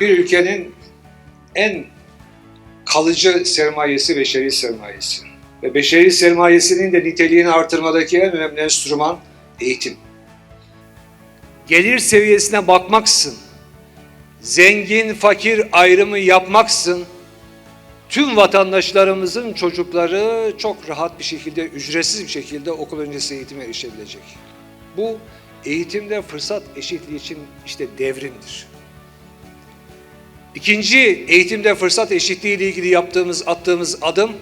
bir ülkenin en kalıcı sermayesi beşeri sermayesi. Ve beşeri sermayesinin de niteliğini artırmadaki en önemli enstrüman eğitim. Gelir seviyesine bakmaksın, zengin fakir ayrımı yapmaksın, tüm vatandaşlarımızın çocukları çok rahat bir şekilde, ücretsiz bir şekilde okul öncesi eğitime erişebilecek. Bu eğitimde fırsat eşitliği için işte devrimdir. İkinci eğitimde fırsat eşitliği ile ilgili yaptığımız, attığımız adım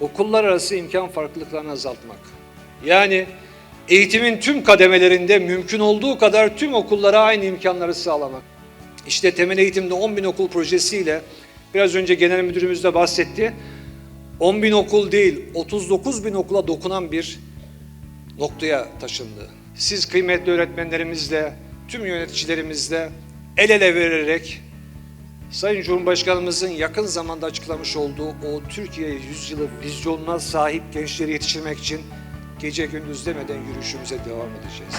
okullar arası imkan farklılıklarını azaltmak. Yani eğitimin tüm kademelerinde mümkün olduğu kadar tüm okullara aynı imkanları sağlamak. İşte temel eğitimde 10 bin okul projesiyle biraz önce genel müdürümüz de bahsetti. 10 bin okul değil 39 bin okula dokunan bir noktaya taşındı. Siz kıymetli öğretmenlerimizle, tüm yöneticilerimizle el ele vererek Sayın Cumhurbaşkanımızın yakın zamanda açıklamış olduğu o Türkiye yüzyılı vizyonuna sahip gençleri yetiştirmek için gece gündüz demeden yürüyüşümüze devam edeceğiz.